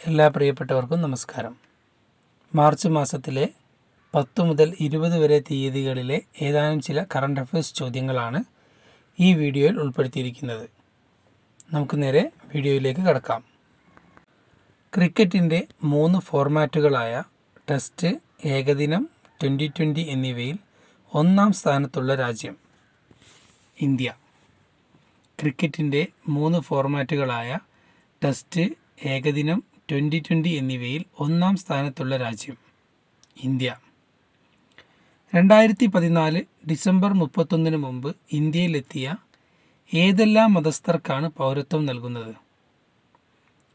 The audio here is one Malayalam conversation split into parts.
എല്ലാ പ്രിയപ്പെട്ടവർക്കും നമസ്കാരം. മാർച്ച് മാസത്തിലെ പത്ത് മുതൽ ഇരുപത് വരെ തീയതികളിലെ ഏതാനും ചില കറണ്ട് അഫയേഴ്സ് ചോദ്യങ്ങളാണ് ഈ വീഡിയോയിൽ ഉൾപ്പെടുത്തിയിരിക്കുന്നത്. നമുക്ക് നേരെ വീഡിയോയിലേക്ക് കടക്കാം. ക്രിക്കറ്റിന്റെ മൂന്ന് ഫോർമാറ്റുകളായ ടെസ്റ്റ് ഏകദിനം ട്വന്റി ട്വന്റി എന്നിവയിൽ ഒന്നാം സ്ഥാനത്തുള്ള രാജ്യം ഇന്ത്യ. ക്രിക്കറ്റിന്റെ മൂന്ന് ഫോർമാറ്റുകളായ ടെസ്റ്റ് ഏകദിനം ട്വന്റി ട്വന്റി എന്നിവയിൽ ഒന്നാം സ്ഥാനത്തുള്ള രാജ്യം ഇന്ത്യ. രണ്ടായിരത്തി പതിനാല് ഡിസംബർ മുപ്പത്തൊന്നിന് മുമ്പ് ഇന്ത്യയിലെത്തിയ ഏതെല്ലാം മതസ്ഥർക്കാണ് പൗരത്വം നൽകുന്നത്?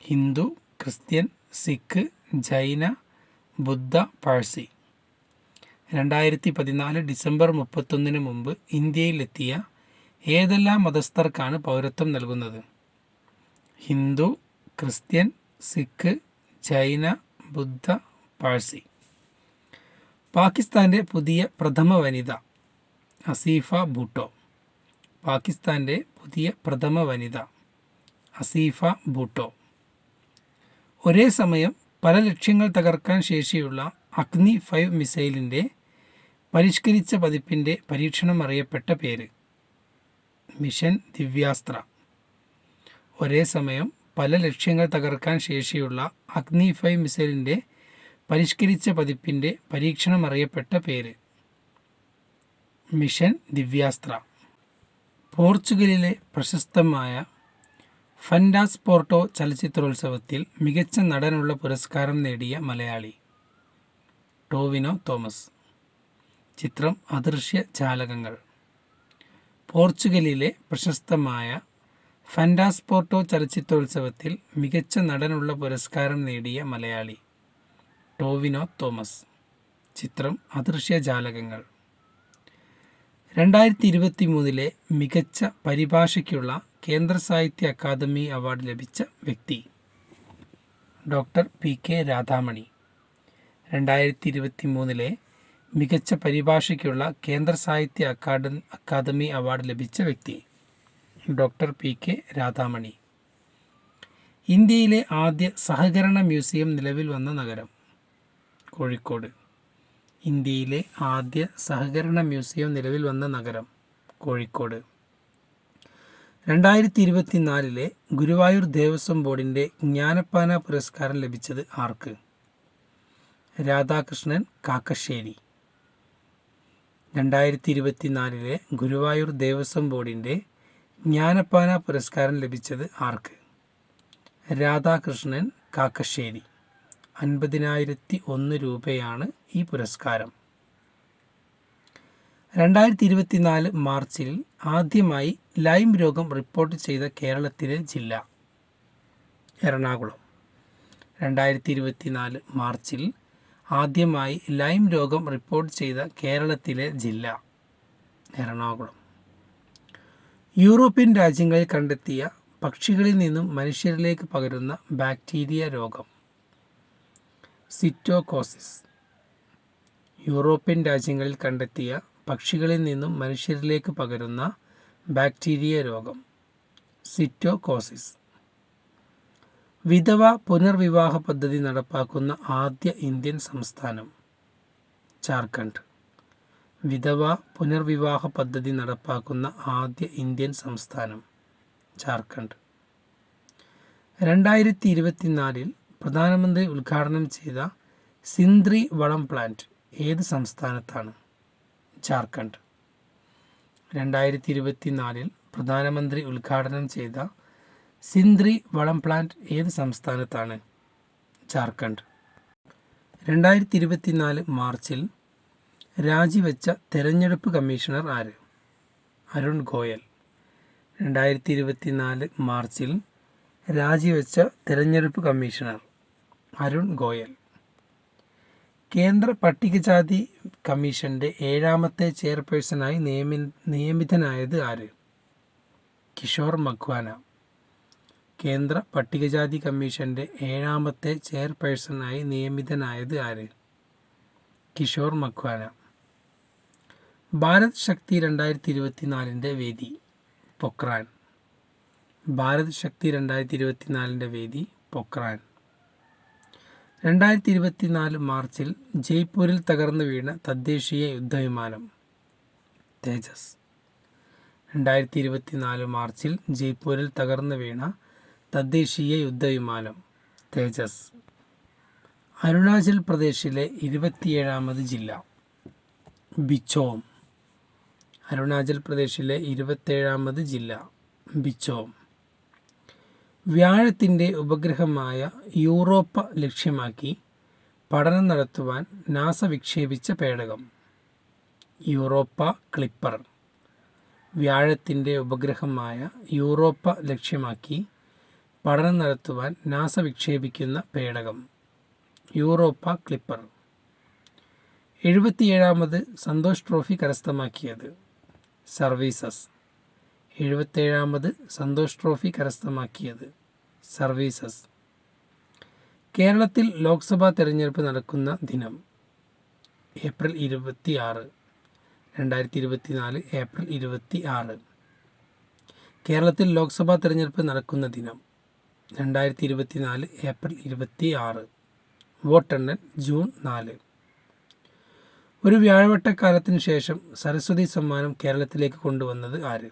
ഹിന്ദു ക്രിസ്ത്യൻ സിഖ് ജൈന ബുദ്ധ പാഴ്സി. രണ്ടായിരത്തി പതിനാല് ഡിസംബർ മുപ്പത്തൊന്നിന് മുമ്പ് ഇന്ത്യയിലെത്തിയ ഏതെല്ലാം മതസ്ഥർക്കാണ് പൗരത്വം നൽകുന്നത്? Hindu Christian Sikh China Buddha Parsi. പാകിസ്ഥാന്റെ പുതിയ പ്രഥമ വനിത അസീഫ ബൂട്ടോ പാകിസ്ഥാന്റെ പുതിയ പ്രഥമ വനിത അസീഫ ബൂട്ടോ ഒരേ സമയം പല ലക്ഷ്യങ്ങൾ തകർക്കാൻ ശേഷിയുള്ള അഗ്നി ഫൈവ് മിസൈലിന്റെ പരിഷ്കരിച്ച പതിപ്പിന്റെ പരീക്ഷണം അറിയപ്പെട്ട പേര് മിഷൻ ദിവ്യാസ്ത്ര. ഒരേ സമയം പല ലക്ഷ്യങ്ങൾ തകർക്കാൻ ശേഷിയുള്ള അഗ്നി ഫൈവ് മിസൈലിന്റെ പരിഷ്കരിച്ച പതിപ്പിന്റെ പരീക്ഷണം അറിയപ്പെട്ട പേര്. മിഷൻ ദിവ്യാസ്ത്ര. പോർച്ചുഗലിലെ പ്രശസ്തമായ ഫൻഡാസ് പോർട്ടോ ചലച്ചിത്രോത്സവത്തിൽ മികച്ച നടനുള്ള പുരസ്കാരം നേടിയ മലയാളി ടോവിനോ തോമസ്. ചിത്രം അദൃശ്യ ചാലകങ്ങൾ. പോർച്ചുഗലിലെ പ്രശസ്തമായ ഫൻഡാസ് പോർട്ടോ ചലച്ചിത്രോത്സവത്തിൽ മികച്ച നടനുള്ള പുരസ്കാരം നേടിയ മലയാളി ടോവിനോ തോമസ്. ചിത്രം അദൃശ്യ ജാലകങ്ങൾ. രണ്ടായിരത്തി ഇരുപത്തി മൂന്നിലെ മികച്ച പരിഭാഷയ്ക്കുള്ള കേന്ദ്ര സാഹിത്യ അക്കാദമി അവാർഡ് ലഭിച്ച വ്യക്തി ഡോക്ടർ പി കെ രാധാമണി. രണ്ടായിരത്തി ഇരുപത്തി മൂന്നിലെ മികച്ച പരിഭാഷയ്ക്കുള്ള കേന്ദ്ര സാഹിത്യ അക്കാദ അക്കാദമി അവാർഡ് ലഭിച്ച വ്യക്തി ഡോക്ടർ പി കെ രാധാമണി. ഇന്ത്യയിലെ ആദ്യ സഹകരണ മ്യൂസിയം നിലവിൽ വന്ന നഗരം കോഴിക്കോട്. ഇന്ത്യയിലെ ആദ്യ സഹകരണ മ്യൂസിയം നിലവിൽ വന്ന നഗരം കോഴിക്കോട്. രണ്ടായിരത്തി ഇരുപത്തിനാലിലെ ഗുരുവായൂർ ദേവസ്വം ബോർഡിന്റെ ജ്ഞാനപ്പാന പുരസ്കാരം ലഭിച്ചത് ആർക്ക്? രാധാകൃഷ്ണൻ കാക്കശ്ശേരി. രണ്ടായിരത്തി ഇരുപത്തിനാലിലെ ഗുരുവായൂർ ദേവസ്വം ബോർഡിന്റെ ജ്ഞാനപ്പാന പുരസ്കാരം ലഭിച്ചത് ആർക്ക്? രാധാകൃഷ്ണൻ കാക്കശ്ശേരി. അൻപതിനായിരത്തി ഒന്ന് രൂപയാണ് ഈ പുരസ്കാരം. രണ്ടായിരത്തി ഇരുപത്തിനാല് മാർച്ചിൽ ആദ്യമായി ലൈം രോഗം റിപ്പോർട്ട് ചെയ്ത കേരളത്തിലെ ജില്ല എറണാകുളം. രണ്ടായിരത്തി ഇരുപത്തിനാല് മാർച്ചിൽ ആദ്യമായി ലൈം രോഗം റിപ്പോർട്ട് ചെയ്ത കേരളത്തിലെ ജില്ല എറണാകുളം. യൂറോപ്യൻ രാജ്യങ്ങളിൽ കണ്ടെത്തിയ പക്ഷികളിൽ നിന്നും മനുഷ്യരിലേക്ക് പകരുന്ന ബാക്ടീരിയ രോഗം. സിറ്റോകോസിസ്. യൂറോപ്യൻ രാജ്യങ്ങളിൽ കണ്ടെത്തിയ പക്ഷികളിൽ നിന്നും മനുഷ്യരിലേക്ക് പകരുന്ന ബാക്ടീരിയ രോഗം. സിറ്റോകോസിസ്. വിധവ പുനർവിവാഹ പദ്ധതി നടപ്പാക്കുന്ന ആദ്യ ഇന്ത്യൻ സംസ്ഥാനം. ജാർഖണ്ഡ്. വിധവ പുനർവിവാഹ പദ്ധതി നടപ്പാക്കുന്ന ആദ്യ ഇന്ത്യൻ സംസ്ഥാനം ജാർഖണ്ഡ്. രണ്ടായിരത്തി ഇരുപത്തിനാലിൽ പ്രധാനമന്ത്രി ഉദ്ഘാടനം ചെയ്ത സിന്ദ്രി വളം പ്ലാന്റ് ഏത് സംസ്ഥാനത്താണ്? ജാർഖണ്ഡ്. രണ്ടായിരത്തി ഇരുപത്തിനാലിൽ പ്രധാനമന്ത്രി ഉദ്ഘാടനം ചെയ്ത സിന്ദ്രി വളം പ്ലാന്റ് ഏത് സംസ്ഥാനത്താണ്? ജാർഖണ്ഡ്. രണ്ടായിരത്തി ഇരുപത്തിനാല് മാർച്ചിൽ രാജിവെച്ച തെരഞ്ഞെടുപ്പ് കമ്മീഷണർ ആര്? അരുൺ ഗോയൽ. രണ്ടായിരത്തി ഇരുപത്തിനാല് മാർച്ചിൽ രാജിവെച്ച തെരഞ്ഞെടുപ്പ് കമ്മീഷണർ അരുൺ ഗോയൽ. കേന്ദ്ര പട്ടികജാതി കമ്മീഷന്റെ ഏഴാമത്തെ ചെയർപേഴ്സണായി നിയമി നിയമിതനായത് ആര്? കിഷോർ മഖ്വാന. കേന്ദ്ര പട്ടികജാതി കമ്മീഷന്റെ ഏഴാമത്തെ ചെയർപേഴ്സണായി നിയമിതനായത് ആര്? കിഷോർ മഖ്വാന. ഭാരത് ശക്തി രണ്ടായിരത്തി ഇരുപത്തിനാലിന്റെ വേദി പൊക്രാൻ. ഭാരത് ശക്തി രണ്ടായിരത്തി ഇരുപത്തിനാലിന്റെ വേദി പൊക്രാൻ. രണ്ടായിരത്തി ഇരുപത്തിനാല് മാർച്ചിൽ ജയ്പൂരിൽ തകർന്നു വീണ തദ്ദേശീയ യുദ്ധവിമാനം തേജസ്. രണ്ടായിരത്തി ഇരുപത്തിനാല് മാർച്ചിൽ ജയ്പൂരിൽ തകർന്നു വീണ തദ്ദേശീയ യുദ്ധവിമാനം തേജസ്. അരുണാചൽ പ്രദേശിലെ ഇരുപത്തിയേഴാമത് ജില്ല ബിച്ചോം. അരുണാചൽ പ്രദേശിലെ ഇരുപത്തേഴാമത് ജില്ല ബിച്ചോം. വ്യാഴത്തിന്റെ ഉപഗ്രഹമായ യൂറോപ്പ ലക്ഷ്യമാക്കി പഠനം നടത്തുവാൻ നാസ വിക്ഷേപിച്ച പേടകം. Europa Clipper. വ്യാഴത്തിന്റെ ഉപഗ്രഹമായ യൂറോപ്പ ലക്ഷ്യമാക്കി പഠനം നടത്തുവാൻ നാസ വിക്ഷേപിക്കുന്ന പേടകം. Europa Clipper. എഴുപത്തിയേഴാമത് സന്തോഷ് ട്രോഫി കരസ്ഥമാക്കിയത്. സർവീസസ്. എഴുപത്തേഴാമത് സന്തോഷ് ട്രോഫി കരസ്ഥമാക്കിയത്. സർവീസസ്. കേരളത്തിൽ ലോക്സഭാ തെരഞ്ഞെടുപ്പ് നടക്കുന്ന ദിനം. ഏപ്രിൽ ഇരുപത്തി ആറ് രണ്ടായിരത്തി ഇരുപത്തി നാല് ഏപ്രിൽ ഇരുപത്തി ആറ് കേരളത്തിൽ ലോക്സഭാ തെരഞ്ഞെടുപ്പ് നടക്കുന്ന ദിനം. രണ്ടായിരത്തി ഇരുപത്തി നാല് ഏപ്രിൽ ഇരുപത്തി ആറ് വോട്ടെണ്ണൽ ജൂൺ നാല്. ഒരു വ്യാഴവട്ടക്കാലത്തിന് ശേഷം സരസ്വതി സമ്മാനം കേരളത്തിലേക്ക് കൊണ്ടുവന്നത് ആര്?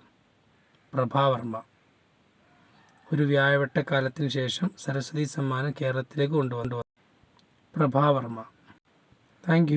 പ്രഭാവർമ്മ. ഒരു വ്യാഴവട്ടക്കാലത്തിന് ശേഷം സരസ്വതി സമ്മാനം കേരളത്തിലേക്ക് കൊണ്ടുവന്നു പ്രഭാവർമ്മ. താങ്ക്